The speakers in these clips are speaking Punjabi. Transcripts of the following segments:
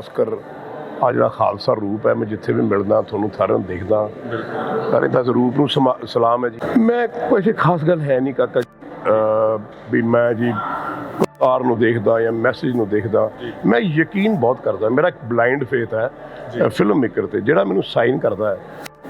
ਅਸਕਰ ਆ ਜਿਹੜਾ ਖਾਲਸਾ ਰੂਪ ਹੈ ਮੈਂ ਜਿੱਥੇ ਵੀ ਮਿਲਦਾ ਤੁਹਾਨੂੰ ਸਾਰਿਆਂ ਨੂੰ ਦੇਖਦਾ। ਸਾਰੇ ਦਾ ਰੂਪ ਨੂੰ ਸਮਾ- ਸਲਾਮ ਹੈ ਜੀ। ਮੈਂ ਕੋਈ ਖਾਸ ਗੱਲ ਹੈ ਨਹੀਂ ਕਾਕਾ ਜੀ। ਅਹ ਵੀ ਮੈਂ ਜੀ ਕਾਰ ਨੂੰ ਦੇਖਦਾ ਜਾਂ ਮੈਸੇਜ ਨੂੰ ਦੇਖਦਾ ਮੈਂ ਯਕੀਨ ਬਹੁਤ ਕਰਦਾ। ਮੇਰਾ ਇੱਕ ਬਲਾਈਂਡ ਫੇਥ ਹੈ ਫਿਲਮ ਮੇਕਰ ਤੇ ਜਿਹੜਾ ਮੈਨੂੰ ਸਾਈਨ ਕਰਦਾ ਹੈ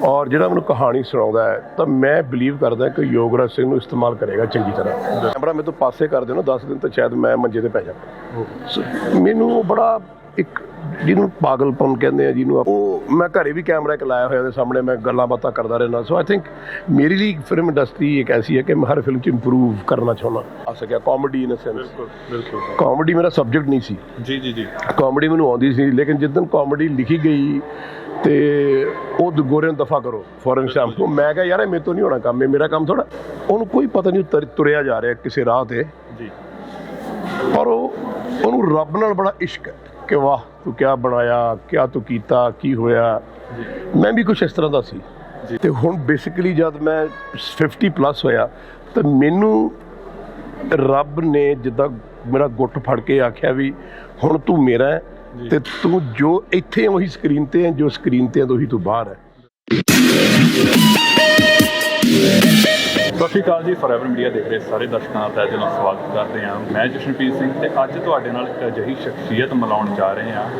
ਔਰ ਜਿਹੜਾ ਮੈਨੂੰ ਕਹਾਣੀ ਸੁਣਾਉਂਦਾ ਹੈ ਤਾਂ ਮੈਂ ਬਲੀਵ ਕਰਦਾ ਕਿ ਯੋਗਰਾਜ ਸਿੰਘ ਨੂੰ ਇਸਤੇਮਾਲ ਕਰੇਗਾ ਚੰਗੀ ਤਰ੍ਹਾਂ। ਕੈਮਰਾ ਮੇਰੇ ਤੋਂ ਪਾਸੇ ਕਰ ਦੇਣਾ 10 ਦਿਨ ਤਾਂ ਸ਼ਾਇਦ ਮੈਂ ਮੰਜੇ ਤੇ ਪੈ ਜਾਵਾਂ ਸੋ ਮੈਨੂੰ ਬੜਾ ਇੱਕ ਜਿਹਨੂੰ ਪਾਗਲਪਨ ਕਹਿੰਦੇ ਆ ਜਿਹਨੂੰ ਉਹ ਮੈਂ ਘਰੇ ਵੀ ਕੈਮਰਾ ਇੱਕ ਲਾਇਆ ਹੋਇਆ ਦੇ ਸਾਹਮਣੇ ਮੈਂ ਗੱਲਾਂ ਬਾਤਾਂ ਕਰਦਾ ਰਹਿਣਾ ਸੋ ਆਈ ਥਿੰਕ ਮੇਰੀ ਲਈ ਫਿਲਮ ਇੰਡਸਟਰੀ ਇੱਕ ਐਸੀ ਹੈ ਕਿ ਮੈਂ ਹਰ ਫਿਲਮ 'ਚ ਇੰਪਰੂਵ ਕਰਨਾ ਚਾਹੁੰਦਾ। ਆ ਸਕਿਆ ਕਾਮੇਡੀ ਇਨ ਅ ਸੈਂਸ ਬਿਲਕੁਲ ਬਿਲਕੁਲ। ਕਾਮੇਡੀ ਮੇਰਾ ਸਬਜੈਕਟ ਨਹੀਂ ਸੀ। ਜੀ ਜੀ ਜੀ। ਕਾਮੇਡੀ ਮੈਨੂੰ ਆਉਂਦੀ ਸੀ ਲੇਕਿਨ ਜਿੱਦਨ ਕਾਮੇਡੀ ਲਿਖੀ ਗਈ ਤੇ ਉਹ ਗੋਰੇ ਨੂੰ ਦਫਾ ਕਰੋ ਫੋਰ ਐਗਜ਼ਾਮਪਲ ਮੈਂ ਕਿਹਾ ਯਾਰ ਇਹ ਮੇਰੇ ਤੋਂ ਨਹੀਂ ਹੋਣਾ ਕੰਮ ਇਹ ਮੇਰਾ ਕੰਮ ਥੋੜਾ ਉਹਨੂੰ ਕੋਈ ਪਤਾ ਨਹੀਂ ਤੁਰ- ਤੁਰਿਆ ਜਾ ਰਿਹਾ ਕਿਸੇ ਰਾਹ ਤੇ। ਜੀ। ਪਰ ਉਹ ਉਹਨੂੰ ਰੱਬ ਨਾਲ ਬੜਾ ਇਸ਼ਕ ਹੈ। ਕਿ ਵਾਹ ਤੂੰ ਕਿਆ ਬਣਾਇਆ ਕਿਆ ਤੂੰ ਕੀਤਾ ਕੀ ਹੋਇਆ ਮੈਂ ਵੀ ਕੁਝ ਇਸ ਤਰ੍ਹਾਂ ਦਾ ਸੀ। ਤੇ ਹੁਣ ਬੇਸਿਕਲੀ ਜਦ ਮੈਂ 50 ਪਲੱਸ ਹੋਇਆ ਤਾਂ ਮੈਨੂੰ ਰੱਬ ਨੇ ਜਿੱਦਾਂ ਮੇਰਾ ਗੁੱਟ ਫੜ ਕੇ ਆਖਿਆ ਵੀ ਹੁਣ ਤੂੰ ਮੇਰਾ ਹੈ। ਤੇ ਤੂੰ ਜੋ ਇੱਥੇ ਉਹੀ ਸਕਰੀਨ ਤੇ ਹੈ ਜੋ ਸਕਰੀਨ ਤੇ ਹੈ ਉਹੀ ਤੂੰ ਬਾਹਰ ਹੈ ਸਤਿ ਸ਼੍ਰੀ ਅਕਾਲ ਜੀ ਫੋਰਐਵਰ ਮੀਡੀਆ ਦੇਖ ਰਹੇ ਸਾਰੇ ਦਰਸ਼ਕਾਂ ਦਾ ਦਿਲੋਂ ਸਵਾਗਤ ਕਰਦੇ ਹਾਂ। ਮੈਂ ਜਸ਼ਨਪ੍ਰੀਤ ਸਿੰਘ ਤੇ ਅੱਜ ਤੁਹਾਡੇ ਨਾਲ ਇੱਕ ਅਜਿਹੀ ਸ਼ਖਸੀਅਤ ਮਿਲਾਉਣ ਜਾ ਰਹੇ ਹਾਂ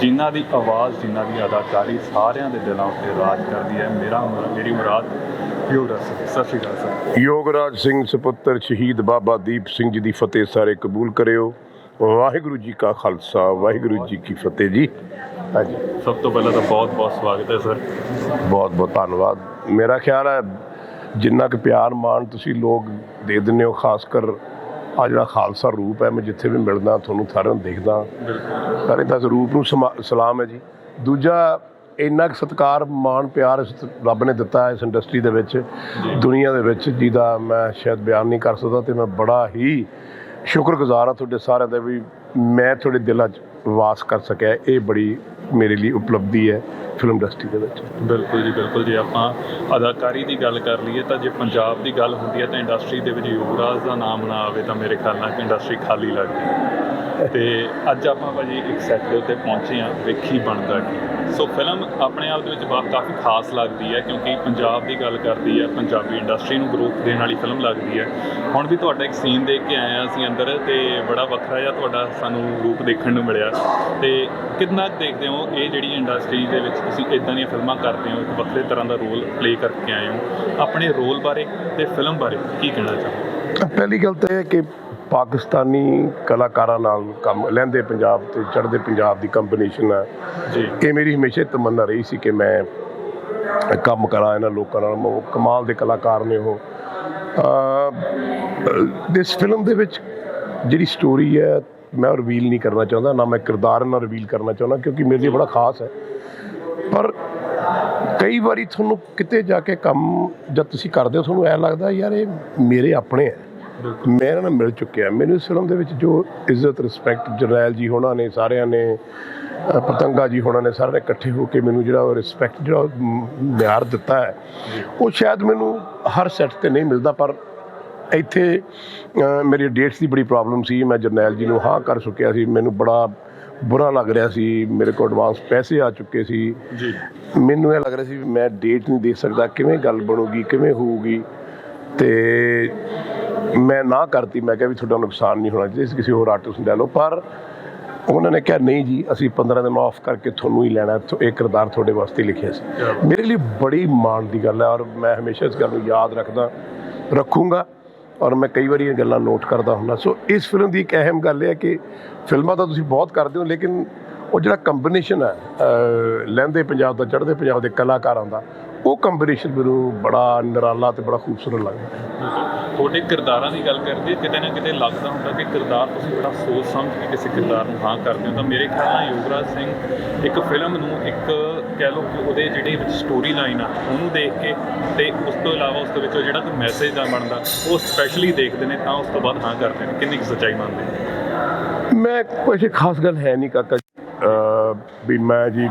ਜਿਨ੍ਹਾਂ ਦੀ ਆਵਾਜ਼ ਜਿਨ੍ਹਾਂ ਦੀ ਅਦਾਕਾਰੀ ਸਾਰਿਆਂ ਦੇ ਦਿਲਾਂ ਉੱਤੇ ਰਾਜ ਕਰਦੀ ਹੈ। ਮੇਰਾ ਮੁਰਾ- ਮੇਰੀ ਮੁਰਾਦ ਯੋਗਰਾਜ ਸਿੰਘ ਸਤਿ ਸ਼੍ਰੀ ਅਕਾਲ ਸਰ। ਯੋਗਰਾਜ ਸਿੰਘ ਸੁਪੁੱਤਰ ਸ਼ਹੀਦ ਬਾਬਾ ਦੀਪ ਸਿੰਘ ਜੀ ਦੀ ਫਤਿਹ ਸਾਰੇ ਕਬੂਲ ਕਰਿਓ। ਵਾਹਿਗੁਰੂ ਜੀ ਕਾ ਖਾਲਸਾ ਵਾਹਿਗੁਰੂ ਜੀ ਕੀ ਫਤਿਹ ਜੀ। ਹਾਂਜੀ। ਸਭ ਤੋਂ ਪਹਿਲਾਂ ਤਾਂ ਬਹੁਤ ਬਹੁਤ ਸਵਾਗਤ ਹੈ ਸਰ। ਬਹੁਤ ਬਹੁਤ ਧੰਨਵਾਦ। ਮੇਰਾ ਖਿਆਲ ਹੈ ਜਿੰਨਾ ਕੁ ਪਿਆਰ ਮਾਣ ਤੁਸੀਂ ਲੋਕ ਦੇ ਦਿੰਦੇ ਹੋ ਖਾਸ ਕਰ ਆ ਜਿਹੜਾ ਖਾਲਸਾ ਰੂਪ ਹੈ ਮੈਂ ਜਿੱਥੇ ਵੀ ਮਿਲਦਾ ਤੁਹਾਨੂੰ ਸਾਰਿਆਂ ਨੂੰ ਦੇਖਦਾ। ਬਿਲਕੁਲ। ਸਾਰੇ ਦਾ ਰੂਪ ਨੂੰ ਸਲਾਮ ਹੈ ਜੀ। ਦੂਜਾ ਇੰਨਾ ਕੁ ਸਤਿਕਾਰ ਮਾਣ ਪਿਆਰ ਇਸ ਰੱਬ ਨੇ ਦਿੱਤਾ ਹੈ ਇਸ ਇੰਡਸਟਰੀ ਦੇ ਵਿੱਚ ਦੁਨੀਆ ਦੇ ਵਿੱਚ ਜਿਹਦਾ ਮੈਂ ਸ਼ਾਇਦ ਬਿਆਨ ਨਹੀਂ ਕਰ ਸਕਦਾ ਤੇ ਮੈਂ ਬੜਾ ਹੀ ਸ਼ੁਕਰਗੁਜ਼ਾਰ ਹਾਂ ਤੁਹਾਡੇ ਸਾਰਿਆਂ ਦਾ ਵੀ ਮੈਂ ਤੁਹਾਡੇ ਦਿਲਾਂ 'ਚ ਵਾਸ ਕਰ ਸਕਿਆ ਇਹ ਬੜੀ ਮੇਰੇ ਲਈ ਉਪਲਬਧੀ ਹੈ ਫਿਲਮ ਇੰਡਸਟਰੀ ਦੇ ਵਿੱਚ। ਬਿਲਕੁਲ ਜੀ, ਬਿਲਕੁਲ ਜੇ। ਆਪਾਂ ਅਦਾਕਾਰੀ ਦੀ ਗੱਲ ਕਰ ਲਈਏ ਤਾਂ ਜੇ ਪੰਜਾਬ ਦੀ ਗੱਲ ਹੁੰਦੀ ਹੈ ਤਾਂ ਇੰਡਸਟਰੀ ਦੇ ਵਿੱਚ ਯੁਵਰਾਜ ਦਾ ਨਾਮ ਨਾ ਆਵੇ ਤਾਂ ਮੇਰੇ ਖਿਆਲ ਨਾਲ ਇੰਡਸਟਰੀ ਖਾਲੀ ਲੱਗਦੀ ਹੈ ਤੇ ਅੱਜ ਆਪਾਂ ਭਾਜੀ ਇੱਕ ਸੈੱਟ ਦੇ ਉੱਤੇ ਪਹੁੰਚੇ ਹਾਂ, ਵੇਖੀ ਬਣਦਾ ਕੀ। ਸੋ ਫਿਲਮ ਆਪਣੇ ਆਪ ਦੇ ਵਿੱਚ ਬਾ- ਕਾਫੀ ਖਾਸ ਲੱਗਦੀ ਹੈ, ਕਿਉਂਕਿ ਪੰਜਾਬ ਦੀ ਗੱਲ ਕਰਦੀ ਹੈ, ਪੰਜਾਬੀ ਇੰਡਸਟਰੀ ਨੂੰ ਗਰੋਥ ਦੇਣ ਵਾਲੀ ਫਿਲਮ ਲੱਗਦੀ ਹੈ। ਹੁਣ ਵੀ ਤੁਹਾਡਾ ਇੱਕ ਸੀਨ ਦੇਖ ਕੇ ਆਏ ਹਾਂ ਅਸੀਂ ਅੰਦਰ ਤੇ ਬੜਾ ਵੱਖਰਾ ਜਿਹਾ ਤੁਹਾਡਾ ਸਾਨੂੰ ਰੂਪ ਦੇਖਣ ਨੂੰ ਮਿਲਿਆ। ਤੇ ਕਿੰਨਾ ਕੁ ਦੇਖਦੇ ਹੋ ਇਹ ਜਿਹੜੀ ਇੰਡਸਟਰੀ ਦੇ ਵਿੱਚ ਤੁਸੀਂ ਇਦਾਂ ਦੀਆਂ ਫਿਲਮਾਂ ਕਰਦੇ ਹੋ, ਇੱਕ ਵੱਖਰੇ ਤਰ੍ਹਾਂ ਦਾ ਰੋਲ ਪਲੇ ਕਰਕੇ ਆਏ ਹੋ। ਆਪਣੇ ਰੋਲ ਬਾਰੇ ਤੇ ਫਿਲਮ ਬਾਰੇ ਕੀ ਕਹਿਣਾ ਚਾਹੋ ਪਹਿਲੀ ਗੱਲ ਤਾਂ ਇਹ ਹੈ ਕਿ ਪਾਕਿਸਤਾਨੀ ਕਲਾਕਾਰਾਂ ਨਾਲ ਕੰਮ ਲਹਿੰਦੇ ਪੰਜਾਬ ਤੇ ਚੜ੍ਹਦੇ ਪੰਜਾਬ ਦੀ ਕੰਬੀਨੇਸ਼ਨ ਹੈ। ਜੀ। ਇਹ ਮੇਰੀ ਹਮੇਸ਼ਾ ਤਮੰਨਾ ਰਹੀ ਸੀ ਕਿ ਮੈਂ ਕੰਮ ਕਰਾਂ ਇਹਨਾਂ ਲੋਕਾਂ ਨਾਲ। ਉਹ ਕਮਾਲ ਦੇ ਕਲਾਕਾਰ ਨੇ ਉਹ। ਇਸ ਫਿਲਮ ਦੇ ਵਿੱਚ ਜਿਹੜੀ ਸਟੋਰੀ ਹੈ ਮੈਂ ਰਿਵੀਲ ਨਹੀਂ ਕਰਨਾ ਚਾਹੁੰਦਾ ਨਾ ਮੈਂ ਕਿਰਦਾਰ ਨਾਲ ਰਿਵੀਲ ਕਰਨਾ ਚਾਹੁੰਦਾ ਕਿਉਂਕਿ ਮੇਰੇ ਲਈ ਬੜਾ ਖਾਸ ਹੈ। ਪਰ ਕਈ ਵਾਰੀ ਤੁਹਾਨੂੰ ਕਿਤੇ ਜਾ ਕੇ ਕੰਮ ਜਦ ਤੁਸੀਂ ਕਰਦੇ ਹੋ ਤੁਹਾਨੂੰ ਐ ਲੱਗਦਾ ਯਾਰ ਇਹ ਮੇਰੇ ਆਪਣੇ ਹੈ। ਮੈਂ ਇਹਨਾਂ ਨਾਲ ਮਿਲ ਚੁੱਕਿਆ ਮੈਨੂੰ ਇਸ ਫਿਲਮ ਦੇ ਵਿੱਚ ਜੋ ਇੱਜ਼ਤ ਰਿਸਪੈਕਟ ਜਰਨੈਲ ਜੀ ਹੋਣਾ ਨੇ ਸਾਰਿਆਂ ਨੇ ਪਤੰਗਾ ਜੀ ਹੋਣਾ ਨੇ ਸਾਰਿਆਂ ਨੇ ਇਕੱਠੇ ਹੋ ਕੇ ਮੈਨੂੰ ਜਿਹੜਾ ਉਹ ਰਿਸਪੈਕਟ ਜਿਹੜਾ ਮਿਆਰ ਦਿੱਤਾ ਹੈ ਉਹ ਸ਼ਾਇਦ ਮੈਨੂੰ ਹਰ ਸੈੱਟ ਤੇ ਨਹੀਂ ਮਿਲਦਾ ਪਰ ਇੱਥੇ ਮੇਰੀ ਡੇਟਸ ਦੀ ਬੜੀ ਪ੍ਰੋਬਲਮ ਸੀ। ਮੈਂ ਜਰਨੈਲ ਜੀ ਨੂੰ ਹਾਂ ਕਰ ਚੁੱਕਿਆ ਸੀ। ਮੈਨੂੰ ਬੜਾ ਬੁਰਾ ਲੱਗ ਰਿਹਾ ਸੀ। ਮੇਰੇ ਕੋਲ ਐਡਵਾਂਸ ਪੈਸੇ ਆ ਚੁੱਕੇ ਸੀ। ਜੀ। ਮੈਨੂੰ ਇਹ ਲੱਗ ਰਿਹਾ ਸੀ ਵੀ ਮੈਂ ਡੇਟ ਨਹੀਂ ਦੇ ਸਕਦਾ। ਕਿਵੇਂ ਗੱਲ ਬਣੂਗੀ ਕਿਵੇਂ ਹੋਊਗੀ? ਤੇ ਮੈਂ ਨਾ ਕਰਤੀ ਮੈਂ ਕਿਹਾ ਵੀ ਤੁਹਾਡਾ ਨੁਕਸਾਨ ਨਹੀਂ ਹੋਣਾ ਚਾਹੀਦਾ ਕਿਸੇ ਹੋਰ ਆਰਟਿਸਟ ਨੂੰ ਲੈ ਲਓ। ਪਰ ਉਹਨਾਂ ਨੇ ਕਿਹਾ ਨਹੀਂ ਜੀ ਅਸੀਂ 15 ਦਿਨ ਆਫ ਕਰਕੇ ਤੁਹਾਨੂੰ ਹੀ ਲੈਣਾ। ਇਹ ਕਿਰਦਾਰ ਤੁਹਾਡੇ ਵਾਸਤੇ ਲਿਖਿਆ ਸੀ। ਮੇਰੇ ਲਈ ਬੜੀ ਮਾਣ ਦੀ ਗੱਲ ਹੈ ਔਰ ਮੈਂ ਹਮੇਸ਼ਾ ਇਸ ਗੱਲ ਨੂੰ ਯਾਦ ਰੱਖਦਾ ਰੱਖੂੰਗਾ ਔਰ ਮੈਂ ਕਈ ਵਾਰੀ ਇਹ ਗੱਲਾਂ ਨੋਟ ਕਰਦਾ ਹੁੰਦਾ। ਸੋ ਇਸ ਫਿਲਮ ਦੀ ਇੱਕ ਅਹਿਮ ਗੱਲ ਇਹ ਹੈ ਕਿ ਫਿਲਮਾਂ ਤਾਂ ਤੁਸੀਂ ਬਹੁਤ ਕਰਦੇ ਹੋ ਲੇਕਿਨ ਉਹ ਜਿਹੜਾ ਕੰਬੀਨੇਸ਼ਨ ਹੈ ਲਹਿੰਦੇ ਪੰਜਾਬ ਦਾ ਚੜ੍ਹਦੇ ਪੰਜਾਬ ਦੇ ਕਲਾਕਾਰਾਂ ਦਾ ਉਹ ਕੰਬੀਨੇਸ਼ਨ ਮੈਨੂੰ ਬੜਾ ਨਿਰਾਲਾ ਤੇ ਬੜਾ ਖੂਬਸੂਰਤ ਲੱਗਦਾ। ਤੁਹਾਡੇ ਕਿਰਦਾਰਾਂ ਦੀ ਗੱਲ ਕਰਦੇ ਕਿਤੇ ਨਾ ਕਿਤੇ ਲੱਗਦਾ ਹੁੰਦਾ ਕਿ ਕਿਰਦਾਰ ਤੁਸੀਂ ਬੜਾ ਸੋਚ ਸਮਝ ਕੇ ਕਿਸੇ ਕਿਰਦਾਰ ਨੂੰ ਹਾਂ ਕਰਦੇ ਹੋ। ਤਾਂ ਮੇਰੇ ਖਿਆਲ ਨਾਲ ਯੁਵਰਾਜ ਸਿੰਘ ਇੱਕ ਫਿਲਮ ਨੂੰ ਇੱਕ ਕਹਿ ਲਓ ਕਿ ਉਹਦੇ ਜਿਹੜੇ ਵਿੱਚ ਸਟੋਰੀ ਲਾਈਨ ਆ ਉਹਨੂੰ ਦੇਖ ਕੇ ਤੇ ਉਸ ਤੋਂ ਇਲਾਵਾ ਉਸ ਦੇ ਵਿੱਚੋਂ ਜਿਹੜਾ ਕੋਈ ਮੈਸੇਜ ਦਾ ਬਣਦਾ ਉਹ ਸਪੈਸ਼ਲੀ ਦੇਖਦੇ ਨੇ ਤਾਂ ਉਸ ਤੋਂ ਬਾਅਦ ਹਾਂ ਕਰਦੇ ਨੇ। ਕਿੰਨੀ ਕੁ ਸੱਚਾਈ ਮੰਨਦੇ ਮੈਂ ਕੋਈ ਖਾਸ ਗੱਲ ਹੈ ਨਹੀਂ ਕਾਕਾ ਵੀ ਮੈਂ ਜੀ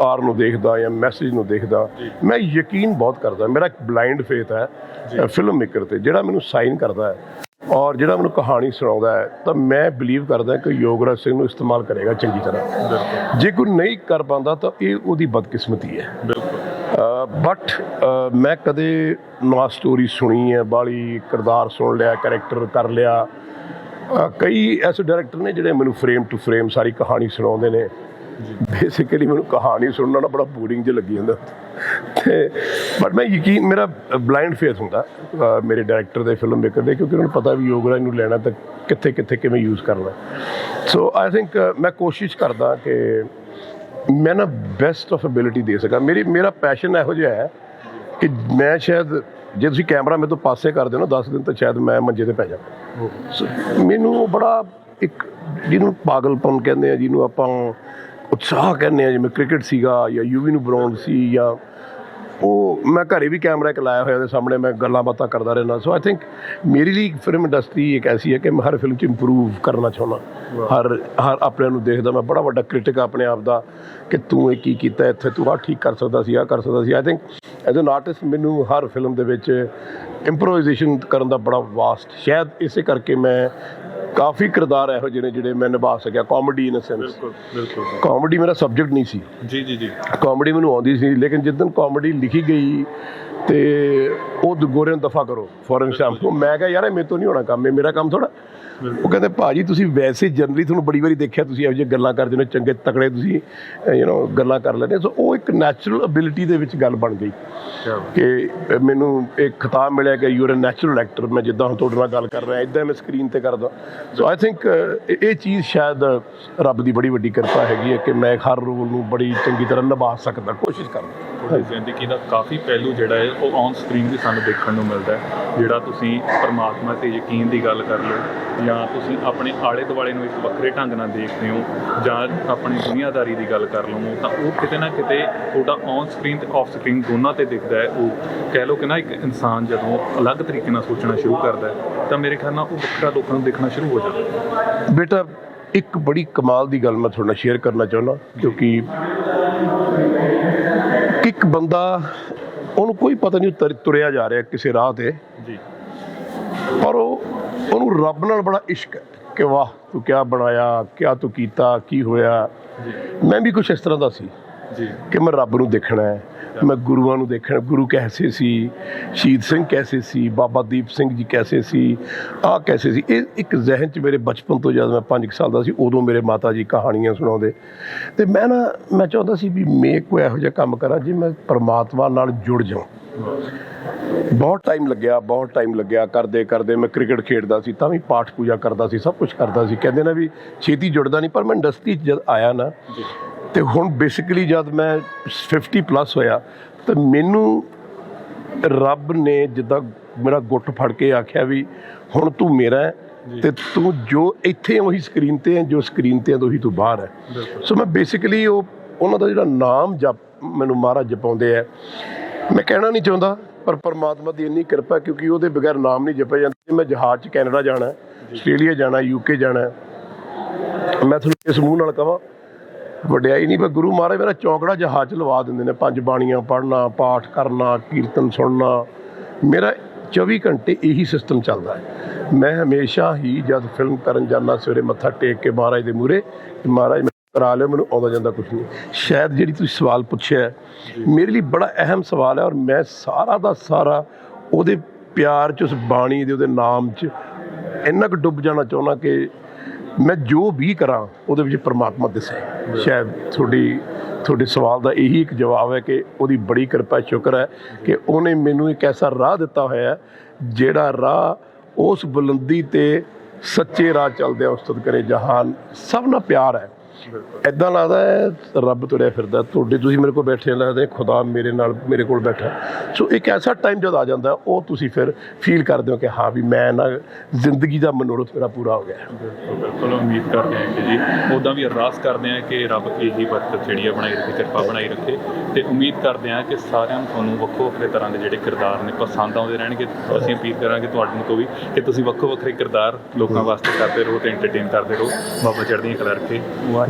ਕਾਰ ਨੂੰ ਦੇਖਦਾ ਜਾਂ ਮੈਸੇਜ ਨੂੰ ਦੇਖਦਾ ਮੈਂ ਯਕੀਨ ਬਹੁਤ ਕਰਦਾ ਮੇਰਾ ਇੱਕ ਬਲਾਈਂਡ ਫੇਥ ਹੈ ਫਿਲਮ ਮੇਕਰ ਤੇ ਜਿਹੜਾ ਮੈਨੂੰ ਸਾਈਨ ਕਰਦਾ ਹੈ ਔਰ ਜਿਹੜਾ ਮੈਨੂੰ ਕਹਾਣੀ ਸੁਣਾਉਂਦਾ ਹੈ ਤਾਂ ਮੈਂ ਬਲੀਵ ਕਰਦਾ ਕਿ ਯੋਗਰਾਜ ਸਿੰਘ ਨੂੰ ਇਸਤੇਮਾਲ ਕਰੇਗਾ ਚੰਗੀ ਤਰ੍ਹਾਂ। ਜੇ ਕੋਈ ਨਹੀਂ ਕਰ ਪਾਉਂਦਾ ਤਾਂ ਇਹ ਉਹਦੀ ਬਦਕਿਸਮਤੀ ਹੈ। ਬਿਲਕੁਲ। ਬਟ ਮੈਂ ਕਦੇ ਨਾ ਸਟੋਰੀ ਸੁਣੀ ਹੈ ਬਾਲੀ ਕਿਰਦਾਰ ਸੁਣ ਲਿਆ ਕੈਰੈਕਟਰ ਕਰ ਲਿਆ। ਕਈ ਐਸੇ ਡਾਇਰੈਕਟਰ ਨੇ ਜਿਹੜੇ ਮੈਨੂੰ ਫਰੇਮ ਟੂ ਫਰੇਮ ਸਾਰੀ ਕਹਾਣੀ ਸੁਣਾਉਂਦੇ ਨੇ। ਬੇਸਿਕਲੀ ਮੈਨੂੰ ਕਹਾਣੀ ਸੁਣਨਾ ਨਾ ਬੜਾ ਬੋਰਿੰਗ ਜਿਹਾ ਲੱਗੀ ਜਾਂਦਾ। ਤੇ ਬਟ ਮੈਂ ਯਕੀਨ ਮੇਰਾ ਬਲਾਈਂਡ ਫੇਥ ਹੁੰਦਾ ਮੇਰੇ ਡਾਇਰੈਕਟਰ ਦੇ ਫਿਲਮ ਮੇਕਰ ਦੇ ਕਿਉਂਕਿ ਉਹਨਾਂ ਨੂੰ ਪਤਾ ਵੀ ਯੋਗਰਾਜ ਨੂੰ ਲੈਣਾ ਤਾਂ ਕਿੱਥੇ ਕਿੱਥੇ ਕਿਵੇਂ ਯੂਜ਼ ਕਰਨਾ। ਸੋ ਆਈ ਥਿੰਕ ਮੈਂ ਕੋਸ਼ਿਸ਼ ਕਰਦਾ ਕਿ ਮੈਂ ਨਾ ਬੈਸਟ ਆਫ ਐਬਿਲਿਟੀ ਦੇ ਸਕਾਂ। ਮੇਰੀ ਮੇਰਾ ਪੈਸ਼ਨ ਇਹੋ ਜਿਹਾ ਹੈ ਕਿ ਮੈਂ ਸ਼ਾਇਦ ਜੇ ਤੁਸੀਂ ਕੈਮਰਾ ਮੇਰੇ ਤੋਂ ਪਾਸੇ ਕਰ ਦਿਓ ਨਾ 10 ਦਿਨ ਤਾਂ ਸ਼ਾਇਦ ਮੈਂ ਮੰਜੇ ਤੇ ਪੈ ਜਾਵਾਂ ਮੈਨੂੰ ਬੜਾ ਇੱਕ ਜਿਹਨੂੰ ਪਾਗਲਪਨ ਕਹਿੰਦੇ ਆ ਜਿਹਨੂੰ ਆਪਾਂ ਉਤਸ਼ਾਹ ਕਹਿੰਦੇ ਆ ਜਿਵੇਂ ਕ੍ਰਿਕਟ ਸੀਗਾ ਜਾਂ ਯੂਵੀ ਨੂੰ ਬਰੌਂਡ ਸੀ ਜਾਂ ਉਹ ਮੈਂ ਘਰੇ ਵੀ ਕੈਮਰਾ ਇੱਕ ਲਾਇਆ ਹੋਇਆ ਦੇ ਸਾਹਮਣੇ ਮੈਂ ਗੱਲਾਂ ਬਾਤਾਂ ਕਰਦਾ ਰਹਿਣਾ ਸੋ ਆਈ ਥਿੰਕ ਮੇਰੀ ਲਈ ਫਿਲਮ ਇੰਡਸਟਰੀ ਇੱਕ ਐਸੀ ਹੈ ਕਿ ਮੈਂ ਹਰ ਫਿਲਮ 'ਚ ਇੰਪਰੂਵ ਕਰਨਾ ਚਾਹੁੰਦਾ। ਹਰ ਹਰ ਆਪਣੇ ਨੂੰ ਦੇਖਦਾ ਮੈਂ ਬੜਾ ਵੱਡਾ ਕ੍ਰਿਟਿਕ ਆਪਣੇ ਆਪ ਦਾ ਕਿ ਤੂੰ ਇਹ ਕੀ ਕੀਤਾ ਇੱਥੇ ਤੂੰ ਆਹ ਠੀਕ ਕਰ ਸਕਦਾ ਸੀ ਆਹ ਕਰ ਸਕਦਾ ਸੀ। I think as an artist ਮੈਨੂੰ ਹਰ ਫਿਲਮ ਦੇ ਵਿੱਚ ਇੰਪਰੋਵਾਈਜ਼ੇਸ਼ਨ ਕਰਨ ਦਾ ਬੜਾ ਵਾਸਟ ਸ਼ਾਇਦ ਇਸੇ ਕਰਕੇ ਮੈਂ ਕਾਫੀ ਕਿਰਦਾਰ ਇਹੋ ਜਿਹੇ ਨੇ ਜਿਹੜੇ ਮੈਂ ਨਿਭਾ ਸਕਿਆ। ਕਾਮੇਡੀ ਇਨ ਸੈਂਸ ਬਿਲਕੁਲ ਬਿਲਕੁਲ। ਕਾਮੇਡੀ ਮੇਰਾ ਸਬਜੈਕਟ ਨਹੀਂ ਸੀ। ਜੀ ਜੀ ਜੀ। ਕਾਮੇਡੀ ਮੈਨੂੰ ਆਉਂਦੀ ਸੀ ਲੇਕਿਨ ਜਿੱਦਨ ਕਾਮੇਡੀ ਲਿਖੀ ਗਈ ਤੇ ਉਹ ਗੋਰੇ ਨੂੰ ਦਫਾ ਕਰੋ ਫੋਰਨ ਸ਼ਾਮ ਨੂੰ। ਮੈਂ ਕਿਹਾ ਯਾਰ ਇਹ ਮੇਰੇ ਤੋਂ ਨਹੀਂ ਹੋਣਾ ਕੰਮ ਇਹ ਮੇਰਾ ਕੰਮ ਥੋੜਾ ਉਹ ਕਹਿੰਦੇ ਭਾਜੀ ਤੁਸੀਂ ਵੈਸੇ ਜਨਰਲੀ ਤੁਹਾਨੂੰ ਬੜੀ ਵਾਰੀ ਦੇਖਿਆ ਤੁਸੀਂ ਇਹੋ ਜਿਹੇ ਗੱਲਾਂ ਕਰਦੇ ਨੇ ਚੰਗੇ ਤਕੜੇ ਤੁਸੀਂ ਯੂ نو ਗੱਲਾਂ ਕਰ ਲੈਂਦੇ ਸੋ ਉਹ ਇੱਕ ਨੈਚੁਰਲ ਅਬਿਲਿਟੀ ਦੇ ਵਿੱਚ ਗੱਲ ਬਣ ਗਈ ਕਿ ਮੈਨੂੰ ਇੱਕ ਖਿਤਾਬ ਮਿਲਿਆ ਕਿ you are a natural actor ਮੈਂ ਜਿੱਦਾਂ ਹੁਣ ਤੁਹਾਡੇ ਨਾਲ ਗੱਲ ਕਰ ਰਿਹਾ ਇਦਾਂ ਮੈਂ ਸਕਰੀਨ ਤੇ ਕਰਦਾ। ਸੋ ਆਈ ਥਿੰਕ ਇਹ ਚੀਜ਼ ਸ਼ਾਇਦ ਰੱਬ ਦੀ ਬੜੀ ਵੱਡੀ ਕਿਰਪਾ ਹੈਗੀ ਹੈ ਕਿ ਮੈਂ ਹਰ ਰੋਲ ਨੂੰ ਬੜੀ ਚੰਗੀ ਤਰ੍ਹਾਂ ਨਿਭਾ ਸਕਦਾ ਕੋਸ਼ਿਸ਼ ਕਰਦਾ ਤੁਹਾਡੀ ਜ਼ਿੰਦਗੀ ਦਾ ਕਾਫੀ ਪਹਿਲੂ ਜਿਹੜਾ ਹੈ ਉਹ ਔਨ ਸਕਰੀਨ ਵੀ ਸਾਨੂੰ ਦੇਖਣ ਨੂੰ ਮਿਲਦਾ ਹੈ। ਜਿਹੜਾ ਤੁਸੀਂ ਪਰਮਾਤਮਾ ਤੇ ਯਕੀਨ ਦੀ ਗੱਲ ਕਰ ਲਓ ਜਾਂ ਤੁਸੀਂ ਆਪਣੇ ਆਲੇ ਦੁਆਲੇ ਨੂੰ ਇੱਕ ਵੱਖਰੇ ਢੰਗ ਨਾਲ ਦੇਖਦੇ ਹੋ ਜਾਂ ਆਪਣੀ ਦੁਨੀਆਦਾਰੀ ਦੀ ਗੱਲ ਕਰ ਲਓ ਤਾਂ ਉਹ ਕਿਤੇ ਨਾ ਕਿਤੇ ਤੁਹਾਡਾ ਔਨ ਸਕਰੀਨ ਤੇ ਆਫ ਸਕਰੀਨ ਦੋਨਾਂ ਤੇ ਦਿਖਦਾ ਹੈ। ਉਹ ਕਹਿ ਲਓ ਕਿ ਨਾ ਇੱਕ ਇਨਸਾਨ ਜਦੋਂ ਅਲੱਗ ਤਰੀਕੇ ਨਾਲ ਸੋਚਣਾ ਸ਼ੁਰੂ ਕਰਦਾ ਹੈ ਤਾਂ ਮੇਰੇ ਖਿਆਲ ਨਾਲ ਉਹ ਵੱਖਰਾ ਲੋਕਾਂ ਨੂੰ ਦੇਖਣਾ ਸ਼ੁਰੂ ਹੋ ਜਾਂਦਾ ਬੇਟਾ ਇੱਕ ਬੜੀ ਕਮਾਲ ਦੀ ਗੱਲ ਮੈਂ ਤੁਹਾਡੇ ਨਾਲ ਸ਼ੇਅਰ ਕਰਨਾ ਚਾਹੁੰਦਾ ਕਿਉਂਕਿ ਇੱਕ ਬੰਦਾ ਉਹਨੂੰ ਕੋਈ ਪਤਾ ਨਹੀਂ ਤੁਰ- ਤੁਰਿਆ ਜਾ ਰਿਹਾ ਕਿਸੇ ਰਾਹ ਤੇ। ਜੀ। ਪਰ ਉਹ ਉਹਨੂੰ ਰੱਬ ਨਾਲ ਬੜਾ ਇਸ਼ਕ ਹੈ ਕਿ ਵਾਹ ਤੂੰ ਕਿਆ ਬਣਾਇਆ ਕਿਆ ਤੂੰ ਕੀਤਾ ਕੀ ਹੋਇਆ। ਜੀ। ਮੈਂ ਵੀ ਕੁਝ ਇਸ ਤਰ੍ਹਾਂ ਦਾ ਸੀ ਜੀ। ਕਿ ਮੈਂ ਰੱਬ ਨੂੰ ਦੇਖਣਾ ਹੈ। ਮੈਂ ਗੁਰੂਆਂ ਨੂੰ ਦੇਖਣਾ, ਗੁਰੂ ਕੈਸੇ ਸੀ, ਸ਼ਹੀਦ ਸਿੰਘ ਕੈਸੇ ਸੀ, ਬਾਬਾ ਦੀਪ ਸਿੰਘ ਜੀ ਕੈਸੇ ਸੀ, ਆਹ ਕੈਸੇ ਸੀ। ਇਹ ਇੱਕ ਜ਼ਿਹਨ 'ਚ ਮੇਰੇ ਬਚਪਨ ਤੋਂ ਜਦ ਮੈਂ 5 ਸਾਲ ਦਾ ਸੀ, ਉਦੋਂ ਮੇਰੇ ਮਾਤਾ ਜੀ ਕਹਾਣੀਆਂ ਸੁਣਾਉਂਦੇ। ਤੇ ਮੈਂ ਨਾ, ਮੈਂ ਚਾਹੁੰਦਾ ਸੀ ਵੀ ਮੈਂ ਕੋਈ ਇਹੋ ਜਿਹਾ ਕੰਮ ਕਰਾਂ, ਜੇ ਮੈਂ ਪਰਮਾਤਮਾ ਨਾਲ ਜੁੜ ਜਾਵਾਂ। ਬਹੁਤ ਟਾਈਮ ਲੱਗਿਆ ਬਹੁਤ ਟਾਈਮ ਲੱਗਿਆ। ਕਰਦੇ ਕਰਦੇ ਮੈਂ ਕ੍ਰਿਕਟ ਖੇਡਦਾ ਸੀ ਤਾਂ ਵੀ ਪਾਠ ਪੂਜਾ ਕਰਦਾ ਸੀ ਸਭ ਕੁਝ ਕਰਦਾ ਸੀ। ਕਹਿੰਦੇ ਨਾ ਵੀ ਛੇਤੀ ਜੁੜਦਾ ਨਹੀਂ ਪਰ ਮੈਂ ਇੰਡਸਟਰੀ 'ਚ ਜਦ ਆਇਆ ਨਾ ਤੇ ਹੁਣ ਬੇਸਿਕਲੀ ਜਦ ਮੈਂ 50 ਪਲੱਸ ਹੋਇਆ ਤਾਂ ਮੈਨੂੰ ਰੱਬ ਨੇ ਜਿੱਦਾਂ ਮੇਰਾ ਗੁੱਟ ਫੜ ਕੇ ਆਖਿਆ ਵੀ ਹੁਣ ਤੂੰ ਮੇਰਾ ਹੈ ਤੇ ਤੂੰ ਜੋ ਇੱਥੇ ਉਹੀ ਸਕਰੀਨ ਤੇ ਹੈ ਜੋ ਸਕਰੀਨ ਤੇ ਹੈ ਉਹੀ ਤੂੰ ਬਾਹਰ ਹੈ। ਸੋ ਮੈਂ ਬੇਸਿਕਲੀ ਉਹ ਉਹਨਾਂ ਦਾ ਜਿਹੜਾ ਨਾਮ ਜਪ ਮੈਨੂੰ ਮਹਾਰਾਜ ਜਪਾਉਂਦੇ ਆ ਮੈਂ ਕਹਿਣਾ ਨਹੀਂ ਚਾਹੁੰਦਾ ਪਰ ਪਰਮਾਤਮਾ ਦੀ ਇੰਨੀ ਕਿਰਪਾ ਕਿਉਂਕਿ ਉਹਦੇ ਬਗੈਰ ਨਾਮ ਨਹੀਂ ਜਪਿਆ ਜਾਂਦਾ। ਜੇ ਮੈਂ ਜਹਾਜ਼ 'ਚ ਕੈਨੇਡਾ ਜਾਣਾ ਹੈ, ਆਸਟ੍ਰੇਲੀਆ ਜਾਣਾ ਯੂਕੇ ਜਾਣਾ ਮੈਂ ਤੁਹਾਨੂੰ ਇਸ ਮੂੰਹ ਨਾਲ ਕਹਾਂ ਵਡਿਆਈ ਨਹੀਂ ਪਰ ਗੁਰੂ ਮਹਾਰਾਜ ਮੇਰਾ ਚੌਂਕੜਾ ਜਹਾਜ਼ 'ਚ ਲਵਾ ਦਿੰਦੇ ਨੇ। ਪੰਜ ਬਾਣੀਆਂ ਪੜ੍ਹਨਾ ਪਾਠ ਕਰਨਾ ਕੀਰਤਨ ਸੁਣਨਾ ਮੇਰਾ 24 ਘੰਟੇ ਇਹੀ ਸਿਸਟਮ ਚੱਲਦਾ ਹੈ। ਮੈਂ ਹਮੇਸ਼ਾ ਹੀ ਜਦ ਫਿਲਮ ਕਰਨ ਜਾਂਦਾ ਸਵੇਰੇ ਮੱਥਾ ਟੇਕ ਕੇ ਮਹਾਰਾਜ ਦੇ ਮੂਹਰੇ ਕਿ ਮਹਾਰਾਜ ਕਰਾ ਲਿਓ ਮੈਨੂੰ ਆਉਂਦਾ ਜਾਂਦਾ ਕੁਝ ਨਹੀਂ। ਸ਼ਾਇਦ ਜਿਹੜੀ ਤੁਸੀਂ ਸਵਾਲ ਪੁੱਛਿਆ ਮੇਰੇ ਲਈ ਬੜਾ ਅਹਿਮ ਸਵਾਲ ਹੈ ਔਰ ਮੈਂ ਸਾਰਾ ਦਾ ਸਾਰਾ ਉਹਦੇ ਪਿਆਰ 'ਚ ਉਸ ਬਾਣੀ ਦੇ ਉਹਦੇ ਨਾਮ 'ਚ ਇੰਨਾ ਕੁ ਡੁੱਬ ਜਾਣਾ ਚਾਹੁੰਦਾ ਕਿ ਮੈਂ ਜੋ ਵੀ ਕਰਾਂ ਉਹਦੇ ਵਿੱਚ ਪ੍ਰਮਾਤਮਾ ਦਿਸੇ ਸ਼ਾਇਦ ਤੁਹਾਡੀ ਤੁਹਾਡੇ ਸਵਾਲ ਦਾ ਇਹੀ ਇੱਕ ਜਵਾਬ ਹੈ ਕਿ ਉਹਦੀ ਬੜੀ ਕਿਰਪਾ ਸ਼ੁਕਰ ਹੈ ਕਿ ਉਹਨੇ ਮੈਨੂੰ ਇੱਕ ਐਸਾ ਰਾਹ ਦਿੱਤਾ ਹੋਇਆ ਜਿਹੜਾ ਰਾਹ ਉਸ ਬੁਲੰਦੀ ਤੇ ਸੱਚੇ ਰਾਹ ਚੱਲਦੇ ਆ ਉਸਤਤ ਕਰੇ ਜਹਾਨ ਸਭ ਨਾਲ ਪਿਆਰ ਹੈ। ਐਦਾਂ ਲੱਗਦਾ ਹੈ, ਰੱਬ ਤੁਰਿਆ ਫਿਰਦਾ ਤੁਹਾਡੇ, ਤੁਸੀਂ ਮੇਰੇ ਕੋਲ ਬੈਠੇ ਲੱਗਦੇ ਖੁਦਾ ਮੇਰੇ ਨਾਲ, ਮੇਰੇ ਕੋਲ ਬੈਠਾ ਸੋ ਇੱਕ ਐਸਾ ਟਾਈਮ ਜਦ ਆ ਜਾਂਦਾ, ਉਹ ਤੁਸੀਂ ਫਿਰ ਫੀਲ ਕਰਦੇ ਹੋ ਕਿ ਹਾਂ ਵੀ ਮੈਂ ਨਾ ਜ਼ਿੰਦਗੀ ਦਾ ਮਨੋਰਥ ਮੇਰਾ ਪੂਰਾ ਹੋ ਗਿਆ ਬਿਲਕੁਲ ਉਮੀਦ ਕਰਦੇ ਹਾਂ ਕਿ ਜੀ ਉਦਾਂ ਵੀ ਅਰਦਾਸ ਕਰਦੇ ਹਾਂ ਕਿ ਰੱਬ ਇਹੀ ਬਰਕਤ ਜਿਹੜੀ ਆ ਬਣਾਈ ਰੱਖੇ, ਕਿਰਪਾ ਬਣਾਈ ਰੱਖੇ। ਤੇ ਉਮੀਦ ਕਰਦੇ ਹਾਂ ਕਿ ਸਾਰਿਆਂ ਨੂੰ ਤੁਹਾਨੂੰ ਵੱਖੋ ਵੱਖਰੇ ਤਰ੍ਹਾਂ ਦੇ ਜਿਹੜੇ ਕਿਰਦਾਰ ਨੇ, ਪਸੰਦ ਆਉਂਦੇ ਰਹਿਣਗੇ। ਅਸੀਂ ਅਪੀਲ ਕਰਾਂਗੇ ਤੁਹਾਨੂੰ ਤੋਂ ਵੀ ਕਿ ਤੁਸੀਂ ਵੱਖੋ ਵੱਖਰੇ ਕਿਰਦਾਰ ਲੋਕਾਂ ਵਾਸਤੇ ਕਰਦੇ ਰਹੋ, ਤੇ ਐਂਟਰਟੇਨ ਕਰਦੇ ਰਹੋ। ਬਾਬਾ ਚੜ੍ਹਦੀਆਂ ਕਲਾ ਰੱਖੇ। ਵਾਹਿਗੁਰੂ